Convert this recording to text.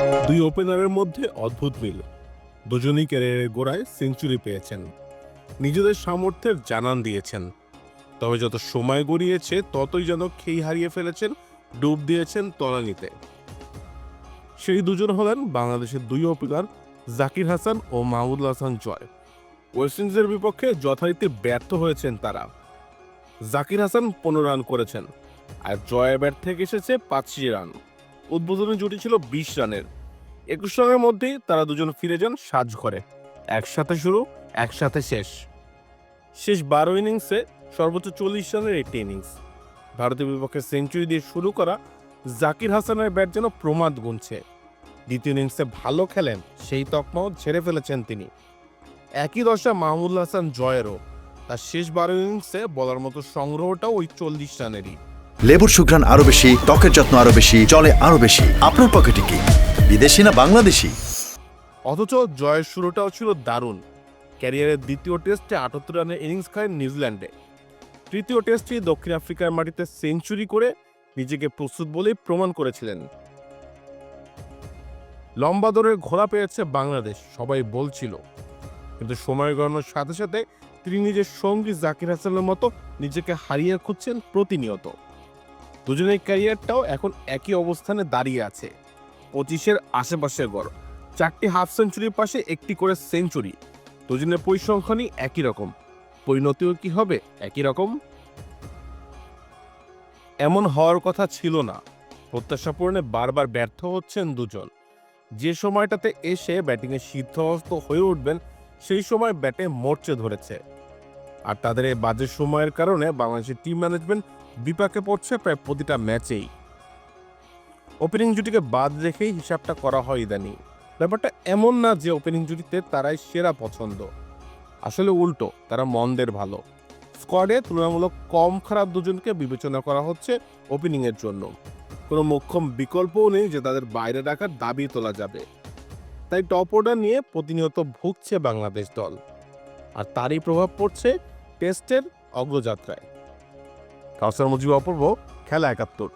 দুই ওপেনারের মধ্যে অদ্ভুত মিল। দুজনেই ক্যারিয়ারের গোড়ায় সেঞ্চুরি পেয়েছেন। নিজেদের সামর্থ্যের জানান দিয়েছেন। তবে যত সময় গড়িয়েছে, ততই যেন খেই হারিয়ে ফেলেছেন, ডুব দিয়েছেন তলানিতে। সেই দুজন হলেন বাংলাদেশের দুই ওপেনার জাকির হাসান ও মাহমুদুল হাসান জয়। ওয়েস্ট ইন্ডিজের বিপক্ষে যথারীতি ব্যর্থ হয়েছেন তারা। জাকির হাসান পনেরো রান করেছেন, আর জয়ের ব্যাট থেকে এসেছে পাঁচটি রান। উদ্বোধনী জুটি ছিল বিশ রানের। একুশ রানের মধ্যেই তারা দুজন ফিরে যান সাজঘরে। একসাথে শুরু, একসাথে শেষ। শেষ বারো ইনিংসে সর্বোচ্চ চল্লিশ রানের একটি ইনিংস। ভারতের বিপক্ষে সেঞ্চুরি দিয়ে শুরু করা জাকির হাসানের ব্যাট যেন প্রমাদ গুনছে। দ্বিতীয় ইনিংসে ভালো খেলেন, সেই তকমাও ছেড়ে ফেলেছেন তিনি। একই দশা মাহমুদুল হাসান জয়েরও। তার শেষ বারো ইনিংসে বলার মতো সংগ্রহটাও ওই চল্লিশ রানেরই। লেবুর সুঘ্রাণ আরও বেশি, ত্বকের যত্ন আরও বেশি চলে আরও বেশি। আপনার পকেটে কি? বিদেশি না বাংলাদেশি? অথচ জয়ের শুরুটাও ছিল দারুণ। ক্যারিয়ারের দ্বিতীয় টেস্টে আটাত্তর রানের ইনিংস খায় নিউজিল্যান্ডে। তৃতীয় টেস্টে দক্ষিণ আফ্রিকার মাটিতে সেঞ্চুরি করে নিজেকে প্রস্তুত বলেই প্রমাণ করেছিলেন। লম্বা দরের ঘোড়া পেয়েছে বাংলাদেশ, সবাই বলছিল। কিন্তু সময় গড়ানোর সাথে সাথে তিনি নিজের সঙ্গী জাকির হাসানের মতো নিজেকে হারিয়ে খুঁজছেন প্রতিনিয়ত। দুজনের ক্যারিয়ারটাও এখন একই অবস্থানে দাঁড়িয়ে আছে। পঁচিশের আশেপাশের গড়। চারটি হাফ সেঞ্চুরির পাশে একটি করে সেঞ্চুরি। দুজনের পরিসংখ্যানই একই রকম। পরিণতিও কি হবে? একই রকম? এমন হওয়ার কথা ছিল না। প্রত্যাশা পূরণে বারবার ব্যর্থ হচ্ছেন দুজন। যে সময়টাতে এসে ব্যাটিংয়ে সিদ্ধহস্ত হয়ে উঠবেন, সেই সময় ব্যাটে মরচে ধরেছে। আর তাদের এই বাজে সময়ের কারণে বাংলাদেশের টিম ম্যানেজমেন্ট বিপাকে পড়ছে প্রায় প্রতিটা ম্যাচেই ওপেনিং জুটিকে বাদ রেখেই হিসাবটা করা হয় ইদানিং। ব্যাপারটা এমন না যে ওপেনিং জুটিতে তারাই সেরা পছন্দ। আসলে উল্টো, তারা মন্দের ভালো। স্কোয়াডে তুলনামূলক কম খারাপ দুজনকে বিবেচনা করা হচ্ছে ওপেনিংয়ের জন্য। কোনো মোক্ষম বিকল্পও নেই যে তাদের বাইরে রাখার দাবি তোলা যাবে। তাই টপ অর্ডার নিয়ে প্রতিনিয়ত ভুগছে বাংলাদেশ দল। আর তারই প্রভাব পড়ছে টেস্টের অগ্রযাত্রায়। কাউসার মুজিব অপূর্ব খেলা একাত্তর।